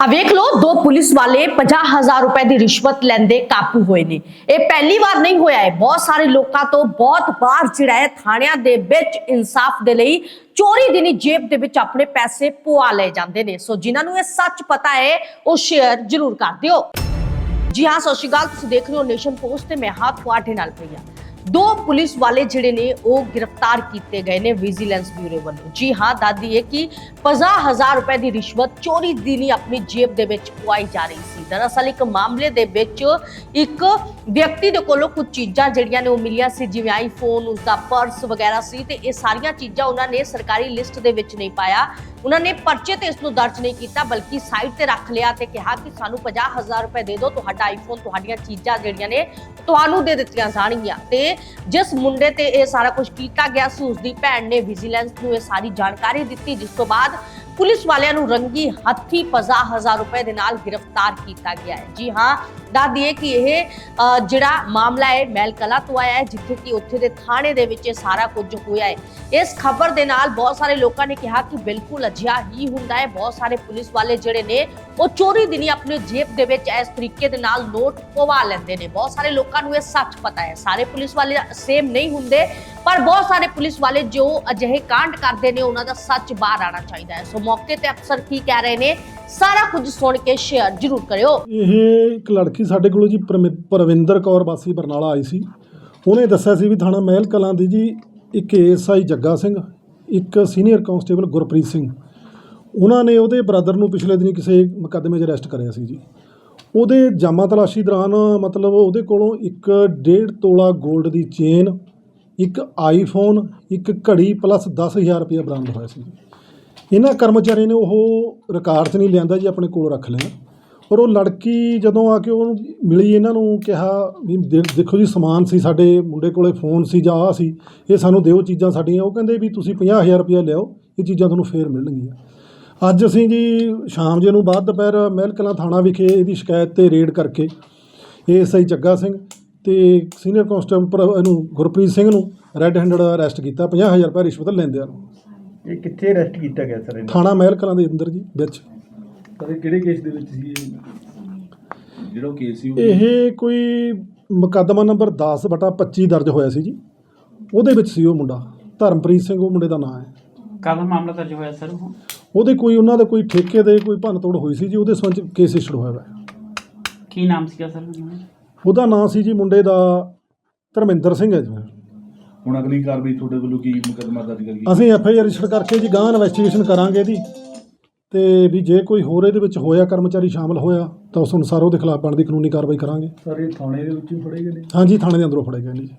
ਆ ਵੇਖ ਲਓ, ਦੋ ਪੁਲਿਸ ਵਾਲੇ 50000 ਰੁਪਏ ਦੀ ਰਿਸ਼ਵਤ ਲੈਂਦੇ ਕਾਬੂ ਹੋਏ ਨੇ। ਇਹ ਪਹਿਲੀ ਵਾਰ ਨਹੀਂ ਹੋਇਆ ਹੈ। ਬਹੁਤ ਸਾਰੇ ਲੋਕਾਂ ਤੋਂ ਬਹੁਤ ਵਾਰ ਜਿਹੜਾ ਹੈ। ਥਾਣਿਆਂ ਦੇ ਵਿੱਚ ਇਨਸਾਫ ਦੇ ਲਈ ਚੋਰੀ ਦੀ ਨੀ ਜੇਬ ਦੇ ਵਿੱਚ ਆਪਣੇ ਪੈਸੇ ਪਵਾ ਲਏ ਜਾਂਦੇ ਨੇ। ਸੋ ਜਿਨ੍ਹਾਂ ਨੂੰ ਇਹ ਸੱਚ ਪਤਾ ਹੈ, ਉਹ ਸ਼ੇਅਰ ਜ਼ਰੂਰ ਕਰ ਦਿਓ। ਜੀ ਹਾਂ, ਸਤਿ ਸ਼੍ਰੀ ਅਕਾਲ। ਤੁਸੀਂ ਦੇਖ ਰਹੇ ਹੋ ਨੇਸ਼ਨ ਪੋਸਟ ਤੇ ਮੈਂ ਹਾਂ ਤੁਹਾਡੇ ਨਾਲ ਪ੍ਰਿਆ। ਦੋ ਪੁਲਿਸ ਵਾਲੇ ਜਿਹੜੇ ਨੇ ਉਹ ਗ੍ਰਿਫਤਾਰ ਕੀਤੇ ਗਏ ਨੇ ਵਿਜੀਲੈਂਸ ਬਿਊਰੋ ਵੱਲੋਂ। ਜੀ ਹਾਂ, ਦਾਦੀ ਹੈ ਕਿ 50000 ਰੁਪਏ ਦੀ ਰਿਸ਼ਵਤ ਚੋਰੀ ਦੀ ਨਹੀਂ ਆਪਣੀ ਜੇਬ ਦੇ ਵਿੱਚ ਪਵਾਈ ਜਾ ਰਹੀ ਸੀ। ਦਰਅਸਲ ਇੱਕ ਮਾਮਲੇ ਦੇ ਵਿੱਚ ਇੱਕ ਵਿਅਕਤੀ ਦੇ ਕੋਲੋਂ ਕੁਝ ਚੀਜ਼ਾਂ ਜਿਹੜੀਆਂ ਨੇ ਉਹ ਮਿਲੀਆਂ ਸੀ, ਜਿਵੇਂ ਆਈਫੋਨ ਉਸਦਾ ਪਰਸ ਵਗੈਰਾ ਸੀ ਤੇ ਇਹ ਸਾਰੀਆਂ ਚੀਜ਼ਾਂ ਉਹਨਾਂ ਨੇ ਸਰਕਾਰੀ ਲਿਸਟ ਦੇ ਵਿੱਚ ਨਹੀਂ ਪਾਇਆ। ਉਹਨਾਂ ਨੇ ਪਰਚੇ ਤੇ ਇਸ ਨੂੰ ਦਰਜ ਨਹੀਂ ਕੀਤਾ, ਬਲਕਿ ਸਾਈਟ ਤੇ ਰੱਖ ਲਿਆ ਤੇ ਕਿਹਾ ਕਿ ਸਾਨੂੰ 50000 ਰੁਪਏ ਦੇ ਦਿਓ, ਤੁਹਾਡਾ ਆਈਫੋਨ ਤੁਹਾਡੀਆਂ ਚੀਜ਼ਾਂ ਜਿਹੜੀਆਂ ਨੇ ਤੁਹਾਨੂੰ ਦੇ ਦਿੱਤੀਆਂ ਜਾਣਗੀਆਂ। ਤੇ ਜਿਸ ਮੁੰਡੇ ਤੇ ਇਹ ਸਾਰਾ ਕੁਝ ਕੀਤਾ ਗਿਆ, ਸੀ ਉਸ ਦੀ ਭੈਣ ਨੇ ਵਿਜੀਲੈਂਸ ਨੂੰ ਇਹ ਸਾਰੀ ਜਾਣਕਾਰੀ ਦਿੱਤੀ, ਜਿਸ ਤੋਂ ਬਾਅਦ ਪੁਲਿਸ ਵਾਲਿਆਂ ਨੂੰ ਰੰਗੀ ਹੱਥੀ 50000 ਰੁਪਏ ਦੇ ਨਾਲ ਗ੍ਰਿਫਤਾਰ ਕੀਤਾ ਗਿਆ ਹੈ। ਜੀ ਹਾਂ, ਦੱਸ ਦਈਏ ਕਿ ਇਹ ਜਿਹੜਾ ਮਾਮਲਾ ਹੈ ਮਹਿਲ ਕਲਾ ਤੋਂ ਆਇਆ ਹੈ, ਜਿੱਥੇ ਕਿ ਉੱਥੇ ਦੇ ਥਾਣੇ ਦੇ ਵਿੱਚ ਇਹ ਸਾਰਾ ਕੁਝ ਹੋਇਆ ਹੈ। ਇਸ ਖਬਰ ਦੇ ਨਾਲ ਬਹੁਤ ਸਾਰੇ ਲੋਕਾਂ ਨੇ ਕਿਹਾ ਕਿ ਬਿਲਕੁਲ ਅਜਿਹਾ ਹੀ ਹੁੰਦਾ ਹੈ। ਬਹੁਤ ਸਾਰੇ ਪੁਲਿਸ ਵਾਲੇ ਜਿਹੜੇ ਨੇ, ਉਹ ਚੋਰੀ ਦਿਨੀ ਆਪਣੇ ਜੇਬ ਦੇ ਵਿੱਚ ਇਸ ਤਰੀਕੇ ਦੇ ਨਾਲ ਨੋਟ ਪਵਾ ਲੈਂਦੇ ਨੇ। ਬਹੁਤ ਸਾਰੇ ਲੋਕਾਂ ਨੂੰ ਇਹ ਸੱਚ ਪਤਾ ਹੈ। ਸਾਰੇ ਪੁਲਿਸ ਵਾਲੇ ਸੇਮ ਨਹੀਂ ਹੁੰਦੇ। ਪਰ ਬਹੁਤ ਸਾਰੇ ਪੁਲਿਸ ਵਾਲੇ ਜੋ ਅਜਿਹੇ ਕਾਂਡ ਕਰਦੇ ਨੇ, ਉਹਨਾਂ ਦਾ ਸੱਚ ਬਾਹਰ ਆਣਾ ਚਾਹੀਦਾ ਹੈ। ਸੋ ਮੌਕੇ ਤੇ ਅਫਸਰ ਕੀ ਕਹਿ ਰਹੇ ਨੇ, ਸਾਰਾ ਕੁਝ ਸੁਣ ਕੇ ਸ਼ੇਅਰ ਜ਼ਰੂਰ ਕਰਿਓ। ਇਹ ਇੱਕ ਲੜਕੀ ਸਾਡੇ ਕੋਲ ਜੀ ਪਰਮਿ- ਪਰਵਿੰਦਰ ਕੌਰ ਵਾਸੀ ਬਰਨਾਲਾ ਆਈ ਸੀ। ਉਹਨੇ ਦੱਸਿਆ ਸੀ ਵੀ ਥਾਣਾ ਮਹਿਲ ਕਲਾਂ ਦੀ ਜੀ ਇੱਕ ਏਐਸਆਈ ਜੱਗਾ ਸਿੰਘ, ਇੱਕ ਸੀਨੀਅਰ ਕਾਂਸਟੇਬਲ ਗੁਰਪ੍ਰੀਤ ਸਿੰਘ। ਉਹਨਾਂ ਨੇ ਉਹਦੇ ਬ੍ਰਦਰ ਨੂੰ ਪਿਛਲੇ ਦਿਨੀ ਕਿਸੇ ਮੁਕੱਦਮੇ 'ਚ ਅਰੈਸਟ ਕਰਿਆ ਸੀ ਜੀ। ਉਹਦੇ ਜਾਮਾ ਤਲਾਸ਼ੀ ਦੌਰਾਨ ਮਤਲਬ ਉਹਦੇ ਕੋਲੋਂ ਇੱਕ ਡੇਢ ਤੋਲਾ 골ਡ ਦੀ ਚੇਨ ਇੱਕ ਆਈਫੋਨ ਇੱਕ ਘੜੀ ਪਲੱਸ 10000 ਰੁਪਏ ਬਰਾਮਦ ਹੋਇਆ ਸੀ। ਇਹਨਾਂ ਕਰਮਚਾਰੀਆਂ ਨੇ ਉਹ ਰਿਕਾਰਡ 'ਚ ਨਹੀਂ ਲਿਆਂਦਾ ਜੀ, ਆਪਣੇ ਕੋਲ ਰੱਖ ਲਿਆ। ਔਰ ਉਹ ਲੜਕੀ ਜਦੋਂ ਆ ਕੇ ਉਹਨੂੰ ਮਿਲੀ, ਇਹਨਾਂ ਨੂੰ ਕਿਹਾ ਵੀ ਦੇ- ਦੇਖੋ ਜੀ, ਸਮਾਨ ਸੀ, ਸਾਡੇ ਮੁੰਡੇ ਕੋਲੇ ਫੋਨ ਸੀ ਜਾਂ ਆਹ ਸੀ, ਇਹ ਸਾਨੂੰ ਦਿਓ ਚੀਜ਼ਾਂ ਸਾਡੀਆਂ। ਉਹ ਕਹਿੰਦੇ ਵੀ ਤੁਸੀਂ 50000 ਰੁਪਇਆ ਲਿਆਓ, ਇਹ ਚੀਜ਼ਾਂ ਤੁਹਾਨੂੰ ਫੇਰ ਮਿਲਣਗੀਆਂ। ਅੱਜ ਅਸੀਂ ਜੀ ਸ਼ਾਮ ਜੇ ਨੂੰ ਬਾਅਦ ਦੁਪਹਿਰ ਮਹਿਲ ਕਲਾਂ ਥਾਣਾ ਵਿਖੇ ਇਹਦੀ ਸ਼ਿਕਾਇਤ ਤੇ ਰੇਡ ਕਰਕੇ ਏਐਸਆਈ ਜੱਗਾ ਸਿੰਘ ਤੇ ਸੀਨੀਅਰ ਕਾਂਸਟੇਬਲ ਪਰ- ਇਹਨੂੰ ਗੁਰਪ੍ਰੀਤ ਸਿੰਘ ਨੂੰ ਰੈੱਡ ਹੈਂਡਡ ਅਰੈਸਟ ਕੀਤਾ 50000 ਰੁਪਏ ਰਿਸ਼ਵਤ ਲੈਂਦਿਆਂ ਨੂੰ। ਇਹ ਕਿੱਥੇ ਅਰੈਸਟ ਕੀਤਾ ਗਿਆ ਸਰ ਇਹਨਾਂ? ਥਾਣਾ ਮਹਿਲ ਕਲਾਂ ਦੇ ਅੰਦਰ ਜੀ ਵਿੱਚ। ਸਰ ਇਹ ਕਿਹੜੇ ਕੇਸ ਦੇ ਵਿੱਚ ਸੀ ਇਹ? ਜਿਹੜਾ ਕੇਸ ਸੀ ਉਹ ਇਹ ਕੋਈ ਮੁਕੱਦਮਾ ਨੰਬਰ 10 ਬਟਾ 25 ਦਰਜ ਹੋਇਆ ਸੀ ਜੀ। ਉਹਦੇ ਵਿੱਚ ਸੀ ਉਹ ਮੁੰਡਾ। ਧਰਮਪ੍ਰੀਤ ਸਿੰਘ ਉਹ ਮੁੰਡੇ ਦਾ ਨਾਮ ਹੈ। ਕਦੋਂ ਮਾਮਲਾ ਦਰਜ ਹੋਇਆ ਸਰ ਉਹ? ਉਹਦੇ ਕੋਈ ਉਹਨਾਂ ਦੇ ਕੋਈ ਠੇਕੇ ਦੇ ਕੋਈ ਭੰਨ ਤੋੜ ਹੋਈ ਸੀ ਜੀ ਉਹਦੇ ਸੰਬੰਧ 'ਚ ਕੇਸ ਇਸ਼ੂ ਹੋਇਆ ਹੈ ਕੀ ਨਾਮ ਸੀਗਾ ਸਰ ਉਹਨਾਂ ਦਾ? ਉਹਦਾ ਨਾਮ ਸੀ ਜੀ ਮੁੰਡੇ ਦਾ ਧਰਮਿੰਦਰ ਸਿੰਘ ਹੈ ਜੀ। ਹੁਣ ਅਗਲੀ ਕਾਰਵਾਈ ਤੁਹਾਡੇ ਵੱਲੋਂ ਕੀ ਮੁਕੱਦਮਾ ਦਰਜ ਕਰੀ ਅਸੀਂ ਐਫ ਆਈ ਆਰ ਰਜਿਸਟਰ ਕਰਕੇ ਜੀ ਗਾਂ ਇਨਵੈਸਟੀਗੇਸ਼ਨ ਕਰਾਂਗੇ ਇਹਦੀ ਤੇ ਵੀ ਜੇ ਕੋਈ ਹੋਰ ਇਹਦੇ ਵਿੱਚ ਹੋਇਆ ਕਰਮਚਾਰੀ ਸ਼ਾਮਲ ਹੋਇਆ ਤਾਂ ਉਸ ਅਨੁਸਾਰ ਉਹਦੇ ਖਿਲਾਫ ਬਣਦੀ ਕਾਨੂੰਨੀ ਕਾਰਵਾਈ ਕਰਾਂਗੇ। ਸਰ ਇਹ ਥਾਣੇ ਦੇ ਵਿੱਚ ਹੀ ਫੜੇ ਗਏ ਨੇ? ਹਾਂਜੀ ਥਾਣੇ ਦੇ ਅੰਦਰੋਂ ਫੜੇ ਗਏ ਨੇ ਜੀ।